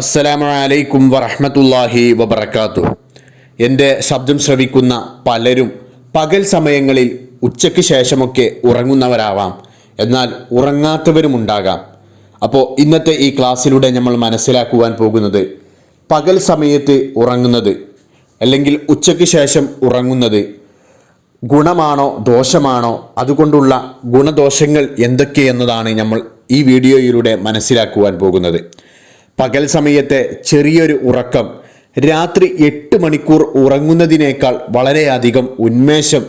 അസ്സലാമു അലൈക്കും വറഹ്മത്തുള്ളാഹി വബറകാതുഹു. എന്റെ ശബ്ദം ശ്രവിക്കുന്ന പലരും പകൽ സമയങ്ങളിൽ ഉച്ചയ്ക്ക് ശേഷമൊക്കെ ഉറങ്ങുന്നവരാവാം. എന്നാൽ ഉറങ്ങാത്തവരുമുണ്ടാകാം അപ്പോൾ ഇന്നത്തെ ഈ ക്ലാസ്സിലൂടെ നമ്മൾ മനസ്സിലാക്കുവാൻ പോകുന്നത് പകൽ സമയത്ത് ഉറങ്ങുന്നത് അല്ലെങ്കിൽ ഉച്ചയ്ക്ക് ശേഷം ഉറങ്ങുന്നത് ഗുണമാണോ ദോഷമാണോ അതുകൊണ്ടുള്ള ഗുണദോഷങ്ങൾ എന്തൊക്കെയെന്നതാണ് നമ്മൾ ഈ വീഡിയോയിലൂടെ മനസ്സിലാക്കുവാൻ പോകുന്നത്. പകൽ സമയത്തെ ചെറിയൊരു ഉറക്കം. രാത്രി എട്ട് മണിക്കൂർ ഉറങ്ങുന്നതിനേക്കാൾ വളരെയധികം ഉന്മേഷം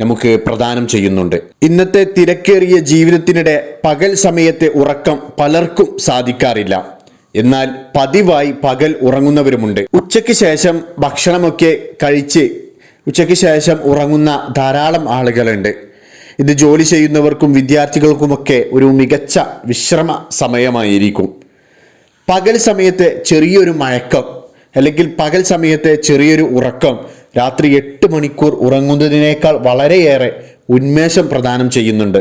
നമുക്ക് പ്രദാനം ചെയ്യുന്നുണ്ട്. ഇന്നത്തെ തിരക്കേറിയ ജീവിതത്തിനിടെ പകൽ സമയത്തെ ഉറക്കം പലർക്കും സാധിക്കാറില്ല. എന്നാൽ പതിവായി പകൽ ഉറങ്ങുന്നവരുമുണ്ട്. ഉച്ചയ്ക്ക് ശേഷം ഭക്ഷണമൊക്കെ കഴിച്ച് ഉച്ചയ്ക്ക് ശേഷം ഉറങ്ങുന്ന ധാരാളം ആളുകളുണ്ട്. ഇത് ജോലി ചെയ്യുന്നവർക്കും വിദ്യാർത്ഥികൾക്കുമൊക്കെ ഒരു മികച്ച വിശ്രമ സമയമായിരിക്കും. പകൽ സമയത്തെ ചെറിയൊരു മയക്കം അല്ലെങ്കിൽ പകൽ സമയത്തെ ചെറിയൊരു ഉറക്കം രാത്രി എട്ട് മണിക്കൂർ ഉറങ്ങുന്നതിനേക്കാൾ വളരെയേറെ ഉന്മേഷം പ്രദാനം ചെയ്യുന്നുണ്ട്.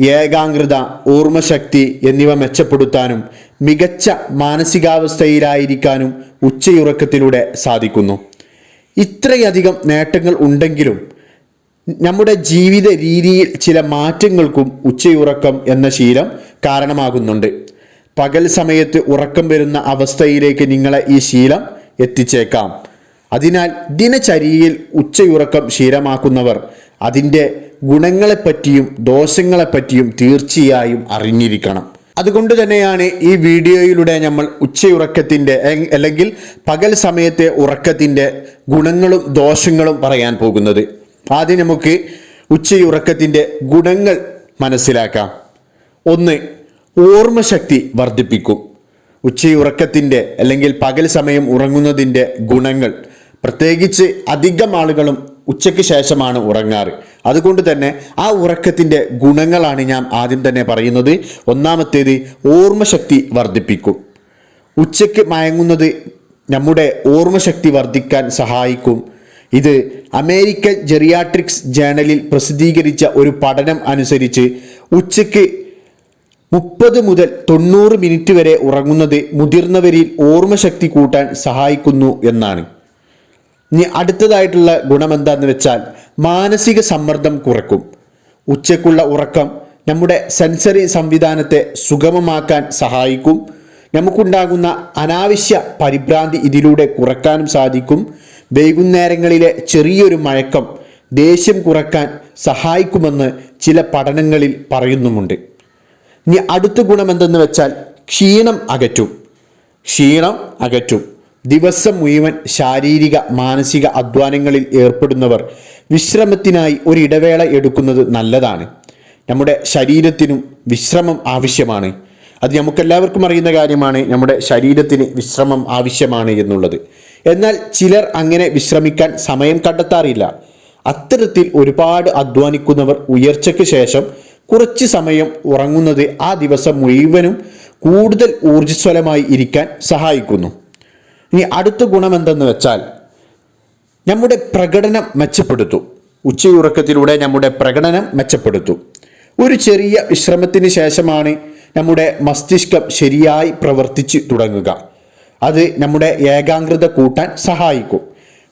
ഏകാഗ്രത ഓർമ്മശക്തി എന്നിവ മെച്ചപ്പെടുത്താനും മികച്ച മാനസികാവസ്ഥയിലായിരിക്കാനും ഉച്ചയുറക്കത്തിലൂടെ സാധിക്കുന്നു. ഇത്രയധികം നേട്ടങ്ങൾ ഉണ്ടെങ്കിലും നമ്മുടെ ജീവിത രീതിയിൽ ചില മാറ്റങ്ങൾക്കും ഉച്ചയുറക്കം എന്ന ശീലം കാരണമാകുന്നുണ്ട്. പകൽ സമയത്ത് ഉറക്കം വരുന്ന അവസ്ഥയിലേക്ക് നിങ്ങളെ ഈ ശീലം എത്തിച്ചേക്കാം. അതിനാൽ ദിനചര്യയിൽ ഉച്ചയുറക്കം ശീലമാക്കുന്നവർ അതിന്റെ ഗുണങ്ങളെപ്പറ്റിയും ദോഷങ്ങളെപ്പറ്റിയും തീർച്ചയായും അറിഞ്ഞിരിക്കണം. അതുകൊണ്ട് തന്നെയാണ് ഈ വീഡിയോയിലൂടെ നമ്മൾ ഉച്ചയുറക്കത്തിന്റെ അല്ലെങ്കിൽ പകൽ സമയത്തെ ഉറക്കത്തിന്റെ ഗുണങ്ങളും ദോഷങ്ങളും പറയാൻ പോകുന്നത്. ആദ്യം നമുക്ക് ഉച്ചയുറക്കത്തിന്റെ ഗുണങ്ങൾ മനസ്സിലാക്കാം. ഒന്ന് ഓർമ്മശക്തി വർദ്ധിപ്പിക്കും. ഉച്ചയുറക്കത്തിന്റെ അല്ലെങ്കിൽ പകൽ സമയം ഉറങ്ങുന്നതിന്റെ ഗുണങ്ങൾ പ്രത്യേകിച്ച് അധികം ആളുകളും ഉച്ചയ്ക്ക് ശേഷമാണ് ഉറങ്ങാറ്. അതുകൊണ്ട് തന്നെ ആ ഉറക്കത്തിന്റെ ഗുണങ്ങളാണ് ഞാൻ ആദ്യം തന്നെ പറയുന്നത്. ഒന്നാമത്തേത് ഓർമ്മശക്തി വർദ്ധിപ്പിക്കും. ഉച്ചയ്ക്ക് മയങ്ങുന്നത് നമ്മുടെ ഓർമ്മശക്തി വർദ്ധിക്കാൻ സഹായിക്കും. ഇത് അമേരിക്കൻ ജെറിയാട്രിക്സ് ജേണലിൽ പ്രസിദ്ധീകരിച്ച ഒരു പഠനം അനുസരിച്ച് ഉച്ചയ്ക്ക് മുപ്പത് മുതൽ തൊണ്ണൂറ് മിനിറ്റ് വരെ ഉറങ്ങുന്നത് മുതിർന്നവരിൽ ഓർമ്മശക്തി കൂട്ടാൻ സഹായിക്കുന്നു എന്നാണ്. ഇനി അടുത്തതായിട്ടുള്ള ഗുണം എന്താണെന്ന് വെച്ചാൽ മാനസിക സമ്മർദ്ദം കുറക്കും. ഉച്ചക്കുള്ള ഉറക്കം നമ്മുടെ സെൻസറി സംവിധാനത്തെ സുഗമമാക്കാൻ സഹായിക്കും. നമുക്കുണ്ടാകുന്ന അനാവശ്യ പരിഭ്രാന്തി ഇതിലൂടെ കുറക്കാനും സാധിക്കും. വൈകുന്നേരങ്ങളിലെ ചെറിയൊരു മയക്കം ദേഷ്യം കുറയ്ക്കാൻ സഹായിക്കുമെന്ന് ചില പഠനങ്ങളിൽ പറയുന്നുമുണ്ട്. ഇനി അടുത്ത ഗുണം എന്തെന്ന് വെച്ചാൽ ക്ഷീണം അകറ്റും. ക്ഷീണം അകറ്റും. ദിവസം മുഴുവൻ ശാരീരിക മാനസിക അധ്വാനങ്ങളിൽ ഏർപ്പെടുന്നവർ വിശ്രമത്തിനായി ഒരു ഇടവേള എടുക്കുന്നത് നല്ലതാണ്. നമ്മുടെ ശരീരത്തിനും വിശ്രമം ആവശ്യമാണ്. അത് നമുക്കെല്ലാവർക്കും അറിയുന്ന കാര്യമാണ് നമ്മുടെ ശരീരത്തിന് വിശ്രമം ആവശ്യമാണ് എന്നുള്ളത്. എന്നാൽ ചിലർ അങ്ങനെ വിശ്രമിക്കാൻ സമയം കണ്ടെത്താറില്ല. അത്തരത്തിൽ ഒരുപാട് അധ്വാനിക്കുന്നവർ ഉയർച്ചയ്ക്ക് ശേഷം കുറച്ച് സമയം ഉറങ്ങുന്നത് ആ ദിവസം മുഴുവനും കൂടുതൽ ഊർജസ്വലമായി ഇരിക്കാൻ സഹായിക്കുന്നു. ഇനി അടുത്ത ഗുണം എന്തെന്ന് വെച്ചാൽ നമ്മുടെ പ്രകടനം മെച്ചപ്പെടുത്തും. ഉച്ചയുറക്കത്തിലൂടെ നമ്മുടെ പ്രകടനം മെച്ചപ്പെടുത്തും. ഒരു ചെറിയ വിശ്രമത്തിന് ശേഷമാണ് നമ്മുടെ മസ്തിഷ്കം ശരിയായി പ്രവർത്തിച്ച് തുടങ്ങുക. അത് നമ്മുടെ ഏകാഗ്രത കൂട്ടാൻ സഹായിക്കും.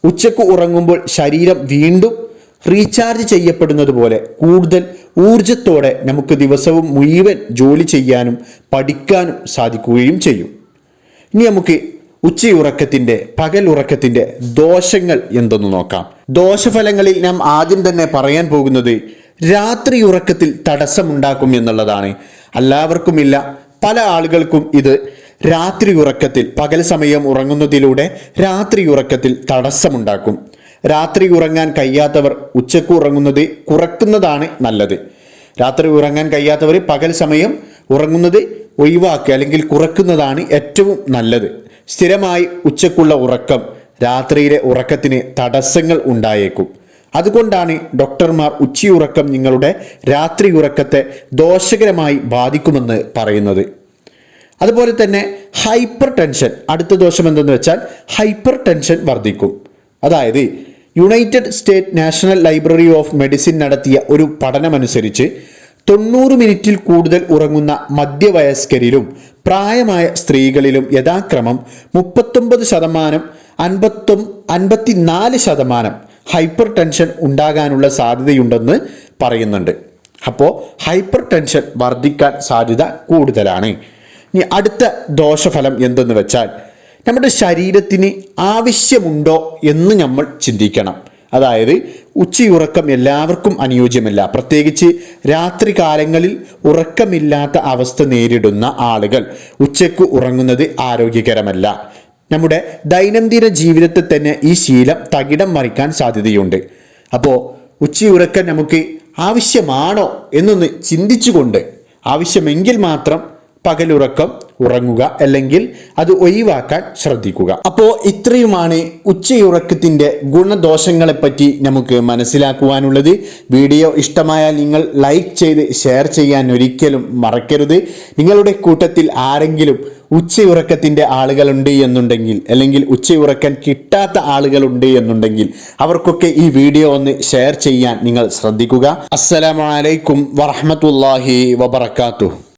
ഉച്ചയ്ക്ക് ഉറങ്ങുമ്പോൾ ശരീരം വീണ്ടും റീചാർജ് ചെയ്യപ്പെടുന്നത് പോലെ കൂടുതൽ ഊർജത്തോടെ നമുക്ക് ദിവസവും മുഴുവൻ ജോലി ചെയ്യാനും പഠിക്കാനും സാധിക്കുകയും ചെയ്യും. ഇനി നമുക്ക് ഉച്ചയുറക്കത്തിന്റെ പകൽ ഉറക്കത്തിന്റെ ദോഷങ്ങൾ എന്തെന്ന് നോക്കാം. ദോഷഫലങ്ങളിൽ നാം ആദ്യം തന്നെ പറയാൻ പോകുന്നത് രാത്രി ഉറക്കത്തിൽ തടസ്സമുണ്ടാക്കും എന്നുള്ളതാണ്. എല്ലാവർക്കുമില്ല പല ആളുകൾക്കും ഇത് രാത്രി ഉറക്കത്തിൽ പകൽ സമയം ഉറങ്ങുന്നതിലൂടെ രാത്രി ഉറക്കത്തിൽ തടസ്സമുണ്ടാക്കും. രാത്രി ഉറങ്ങാൻ കഴിയാത്തവർ ഉച്ചയ്ക്ക് ഉറങ്ങുന്നത് കുറക്കുന്നതാണ് നല്ലത്. രാത്രി ഉറങ്ങാൻ കഴിയാത്തവർ പകൽ സമയം ഉറങ്ങുന്നത് ഒഴിവാക്കുക അല്ലെങ്കിൽ കുറക്കുന്നതാണ് ഏറ്റവും നല്ലത്. സ്ഥിരമായി ഉച്ചക്കുള്ള ഉറക്കം രാത്രിയിലെ ഉറക്കത്തിന് തടസ്സങ്ങൾ ഉണ്ടായേക്കും. അതുകൊണ്ടാണ് ഡോക്ടർമാർ ഉച്ചയുറക്കം നിങ്ങളുടെ രാത്രി ഉറക്കത്തെ ദോഷകരമായി ബാധിക്കുമെന്ന് പറയുന്നത്. അതുപോലെ തന്നെ ഹൈപ്പർ ടെൻഷൻ അടുത്ത ദോഷം എന്തെന്ന് വെച്ചാൽ ഹൈപ്പർ ടെൻഷൻ വർദ്ധിക്കും. അതായത് United State National Library of Medicine നടത്തിയ ഒരു പഠനമനുസരിച്ച് തൊണ്ണൂറ് മിനിറ്റിൽ കൂടുതൽ ഉറങ്ങുന്ന മധ്യവയസ്കരിലും പ്രായമായ സ്ത്രീകളിലും യഥാക്രമം മുപ്പത്തൊമ്പത് ശതമാനം അൻപത്തൊ അൻപത്തിനാല് ശതമാനം ഹൈപ്പർ ടെൻഷൻ ഉണ്ടാകാനുള്ള സാധ്യതയുണ്ടെന്ന് പറയുന്നുണ്ട്. അപ്പോൾ ഹൈപ്പർ ടെൻഷൻ വർദ്ധിക്കാൻ സാധ്യത കൂടുതലാണ്. ഇനി അടുത്ത ദോഷഫലം എന്തെന്ന് വെച്ചാൽ നമ്മുടെ ശരീരത്തിന് ആവശ്യമുണ്ടോ എന്ന് നമ്മൾ ചിന്തിക്കണം. അതായത് ഉച്ചയുറക്കം എല്ലാവർക്കും അനുയോജ്യമല്ല. പ്രത്യേകിച്ച് രാത്രി കാലങ്ങളിൽ ഉറക്കമില്ലാത്ത അവസ്ഥ നേരിടുന്ന ആളുകൾ ഉച്ചയ്ക്ക് ഉറങ്ങുന്നത് ആരോഗ്യകരമല്ല. നമ്മുടെ ദൈനംദിന ജീവിതത്തിൽ തന്നെ ഈ ശീലം തകിടം മറിക്കാൻ സാധ്യതയുണ്ട്. അപ്പോൾ ഉച്ചയുറക്കം നമുക്ക് ആവശ്യമാണോ എന്നൊന്ന് ചിന്തിച്ചുകൊണ്ട് ആവശ്യമെങ്കിൽ മാത്രം പകലുറക്കം ഉറങ്ങുക അല്ലെങ്കിൽ അത് ഒഴിവാക്കാൻ ശ്രദ്ധിക്കുക. അപ്പോൾ ഇത്രയുമാണ് ഉച്ചയുറക്കത്തിന്റെ ഗുണദോഷങ്ങളെപ്പറ്റി നമുക്ക് മനസ്സിലാക്കുവാനുള്ളത്. വീഡിയോ ഇഷ്ടമായാൽ നിങ്ങൾ ലൈക്ക് ചെയ്ത് ഷെയർ ചെയ്യാൻ ഒരിക്കലും മറക്കരുത്. നിങ്ങളുടെ കൂട്ടത്തിൽ ആരെങ്കിലും ഉച്ചയുറക്കത്തിന്റെ ആളുകളുണ്ട് എന്നുണ്ടെങ്കിൽ അല്ലെങ്കിൽ ഉച്ചയുറക്കാൻ കിട്ടാത്ത ആളുകളുണ്ട് എന്നുണ്ടെങ്കിൽ അവർക്കൊക്കെ ഈ വീഡിയോ ഒന്ന് ഷെയർ ചെയ്യാൻ നിങ്ങൾ ശ്രദ്ധിക്കുക. അസ്സലാമലൈക്കും വറഹമത്തല്ലാഹി വബർക്കാത്തു